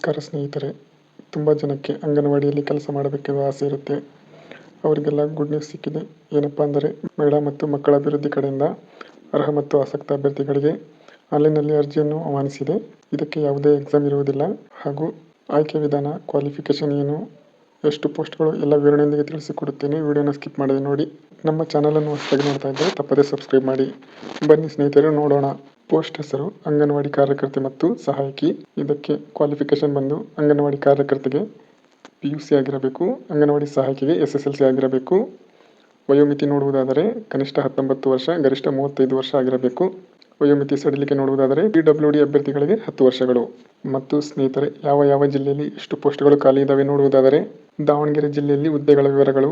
ನಮಸ್ಕಾರ ಸ್ನೇಹಿತರೆ. ತುಂಬ ಜನಕ್ಕೆ ಅಂಗನವಾಡಿಯಲ್ಲಿ ಕೆಲಸ ಮಾಡಬೇಕೆಂದು ಆಸೆ ಇರುತ್ತೆ. ಅವರಿಗೆಲ್ಲ ಗುಡ್ ನ್ಯೂಸ್ ಸಿಕ್ಕಿದೆ. ಏನಪ್ಪ ಅಂದರೆ, ಮಹಿಳಾ ಮತ್ತು ಮಕ್ಕಳ ಅಭಿವೃದ್ಧಿ ಕಡೆಯಿಂದ ಅರ್ಹ ಮತ್ತು ಆಸಕ್ತ ಅಭ್ಯರ್ಥಿಗಳಿಗೆ ಆನ್ಲೈನ್ನಲ್ಲಿ ಅರ್ಜಿಯನ್ನು ಆಹ್ವಾನಿಸಿದೆ. ಇದಕ್ಕೆ ಯಾವುದೇ ಎಕ್ಸಾಮ್ ಇರುವುದಿಲ್ಲ. ಹಾಗೂ ಆಯ್ಕೆ ವಿಧಾನ, ಕ್ವಾಲಿಫಿಕೇಷನ್ ಏನು, ಎಷ್ಟು ಪೋಸ್ಟ್ಗಳು, ಎಲ್ಲ ವಿವರಣೆಯೊಂದಿಗೆ ತಿಳಿಸಿಕೊಡುತ್ತೇನೆ. ವಿಡಿಯೋನ ಸ್ಕಿಪ್ ಮಾಡದೆ ನೋಡಿ. ನಮ್ಮ ಚಾನಲನ್ನು ಹೊಸದಾಗಿ ನೋಡ್ತಾ ಇದ್ದರೆ ತಪ್ಪದೇ ಸಬ್ಸ್ಕ್ರೈಬ್ ಮಾಡಿ. ಬನ್ನಿ ಸ್ನೇಹಿತರೆ, ನೋಡೋಣ. ಪೋಸ್ಟ್ ಹೆಸರು ಅಂಗನವಾಡಿ ಕಾರ್ಯಕರ್ತೆ ಮತ್ತು ಸಹಾಯಕಿ. ಇದಕ್ಕೆ ಕ್ವಾಲಿಫಿಕೇಶನ್ ಬಂದು ಅಂಗನವಾಡಿ ಕಾರ್ಯಕರ್ತೆಗೆ ಪಿ ಯು ಸಿ ಆಗಿರಬೇಕು, ಅಂಗನವಾಡಿ ಸಹಾಯಕಿಗೆ ಎಸ್ ಎಸ್ ಎಲ್ ಸಿ ಆಗಿರಬೇಕು. ವಯೋಮಿತಿ ನೋಡುವುದಾದರೆ ಕನಿಷ್ಠ ಹತ್ತೊಂಬತ್ತು ವರ್ಷ, ಗರಿಷ್ಠ ಮೂವತ್ತೈದು ವರ್ಷ ಆಗಿರಬೇಕು. ವಯೋಮಿತಿ ಸಡಿಲಿಕೆ ನೋಡುವುದಾದರೆ ಪಿ ಡಬ್ಲ್ಯೂ ಡಿ ಅಭ್ಯರ್ಥಿಗಳಿಗೆ ಹತ್ತು ವರ್ಷಗಳು. ಮತ್ತು ಸ್ನೇಹಿತರೆ, ಯಾವ ಯಾವ ಜಿಲ್ಲೆಯಲ್ಲಿ ಎಷ್ಟು ಪೋಸ್ಟ್ಗಳು ಖಾಲಿ ಇದ್ದಾವೆ ನೋಡುವುದಾದರೆ ದಾವಣಗೆರೆ ಜಿಲ್ಲೆಯಲ್ಲಿ ಹುದ್ದೆಗಳ ವಿವರಗಳು.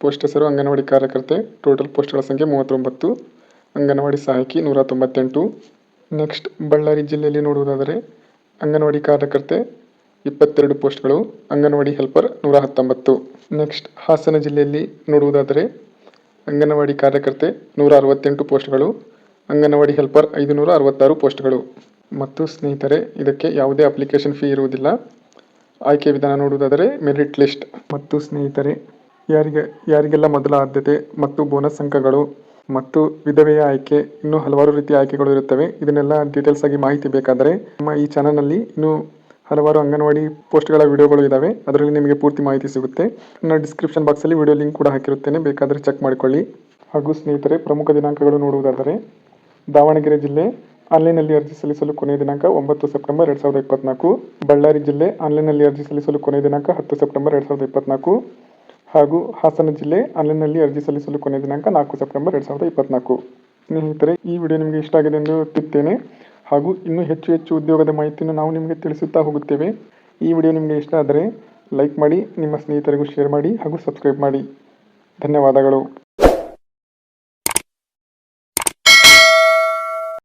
ಪೋಸ್ಟ್ ಹೆಸರು ಅಂಗನವಾಡಿ ಕಾರ್ಯಕರ್ತೆ, ಟೋಟಲ್ ಪೋಸ್ಟ್ಗಳ ಸಂಖ್ಯೆ ಮೂವತ್ತೊಂಬತ್ತು. ಅಂಗನವಾಡಿ ಸಹಾಯಕಿ ನೂರ ತೊಂಬತ್ತೆಂಟು. ನೆಕ್ಸ್ಟ್ ಬಳ್ಳಾರಿ ಜಿಲ್ಲೆಯಲ್ಲಿ ನೋಡುವುದಾದರೆ ಅಂಗನವಾಡಿ ಕಾರ್ಯಕರ್ತೆ ಇಪ್ಪತ್ತೆರಡು ಪೋಸ್ಟ್ಗಳು, ಅಂಗನವಾಡಿ ಹೆಲ್ಪರ್ ನೂರ ಹತ್ತೊಂಬತ್ತು. ನೆಕ್ಸ್ಟ್ ಹಾಸನ ಜಿಲ್ಲೆಯಲ್ಲಿ ನೋಡುವುದಾದರೆ ಅಂಗನವಾಡಿ ಕಾರ್ಯಕರ್ತೆ ನೂರ ಅರವತ್ತೆಂಟು ಪೋಸ್ಟ್ಗಳು, ಅಂಗನವಾಡಿ ಹೆಲ್ಪರ್ ಐದುನೂರ ಅರವತ್ತಾರು ಪೋಸ್ಟ್ಗಳು. ಮತ್ತು ಸ್ನೇಹಿತರೆ, ಇದಕ್ಕೆ ಯಾವುದೇ ಅಪ್ಲಿಕೇಶನ್ ಫೀ ಇರುವುದಿಲ್ಲ. ಆಯ್ಕೆ ವಿಧಾನ ನೋಡುವುದಾದರೆ ಮೆರಿಟ್ ಲಿಸ್ಟ್. ಮತ್ತು ಸ್ನೇಹಿತರೆ, ಯಾರಿಗೆ, ಯಾರಿಗೆಲ್ಲ ಮೊದಲ ಆದ್ಯತೆ ಮತ್ತು ಬೋನಸ್ ಅಂಕಗಳು ಮತ್ತು ವಿಧವೆಯ ಆಯ್ಕೆ, ಇನ್ನೂ ಹಲವಾರು ರೀತಿಯ ಆಯ್ಕೆಗಳು ಇರುತ್ತವೆ. ಇದನ್ನೆಲ್ಲ ಡೀಟೇಲ್ಸ್ ಆಗಿ ಮಾಹಿತಿ ಬೇಕಾದರೆ ನಮ್ಮ ಈ ಚಾನಲ್ನಲ್ಲಿ ಇನ್ನೂ ಹಲವಾರು ಅಂಗನವಾಡಿ ಪೋಸ್ಟ್ಗಳ ವಿಡಿಯೋಗಳು ಇದ್ದಾವೆ ಅದರಲ್ಲಿ ನಿಮಗೆ ಪೂರ್ತಿ ಮಾಹಿತಿ ಸಿಗುತ್ತೆ. ನಾನು ಡಿಸ್ಕ್ರಿಪ್ಷನ್ ಬಾಕ್ಸಲ್ಲಿ ವಿಡಿಯೋ ಲಿಂಕ್ ಕೂಡ ಹಾಕಿರುತ್ತೇನೆ. ಬೇಕಾದರೆ ಚೆಕ್ ಮಾಡಿಕೊಳ್ಳಿ. ಹಾಗೂ ಸ್ನೇಹಿತರೆ, ಪ್ರಮುಖ ದಿನಾಂಕಗಳು ನೋಡುವುದಾದರೆ, ದಾವಣಗೆರೆ ಜಿಲ್ಲೆ ಆನ್ಲೈನ್ನಲ್ಲಿ ಅರ್ಜಿ ಸಲ್ಲಿಸಲು ಕೊನೆಯ ದಿನಾಂಕ ಒಂಬತ್ತು ಸೆಪ್ಟೆಂಬರ್ ಎರಡು ಸಾವಿರದ ಇಪ್ಪತ್ನಾಲ್ಕು. ಬಳ್ಳಾರಿ ಜಿಲ್ಲೆ ಆನ್ಲೈನ್ನಲ್ಲಿ ಅರ್ಜಿ ಸಲ್ಲಿಸಲು ಕೊನೆಯ ದಿನಾಂಕ ಹತ್ತು ಸೆಪ್ಟೆಂಬರ್ ಎರಡು ಸಾವಿರದ ಇಪ್ಪತ್ನಾಲ್ಕು. ಹಾಗೂ ಹಾಸನ ಜಿಲ್ಲೆ ಆನ್ಲೈನ್ನಲ್ಲಿ ಅರ್ಜಿ ಸಲ್ಲಿಸಲು ಕೊನೆಯ ದಿನಾಂಕ ನಾಲ್ಕು ಸೆಪ್ಟೆಂಬರ್ ಎರಡು ಸಾವಿರದ ಇಪ್ಪತ್ನಾಲ್ಕು. ಸ್ನೇಹಿತರೆ, ಈ ವಿಡಿಯೋ ನಿಮಗೆ ಇಷ್ಟ ಆಗಿದೆ ಎಂದು ತಿರ್ತೇನೆ ಹಾಗೂ ಇನ್ನೂ ಹೆಚ್ಚು ಹೆಚ್ಚು ಉದ್ಯೋಗದ ಮಾಹಿತಿಯನ್ನು ನಾವು ನಿಮಗೆ ತಿಳಿಸುತ್ತಾ ಹೋಗುತ್ತೇವೆ. ಈ ವಿಡಿಯೋ ನಿಮಗೆ ಇಷ್ಟ ಆದರೆ ಲೈಕ್ ಮಾಡಿ, ನಿಮ್ಮ ಸ್ನೇಹಿತರಿಗೂ ಶೇರ್ ಮಾಡಿ ಹಾಗೂ ಸಬ್ಸ್ಕ್ರೈಬ್ ಮಾಡಿ. ಧನ್ಯವಾದಗಳು.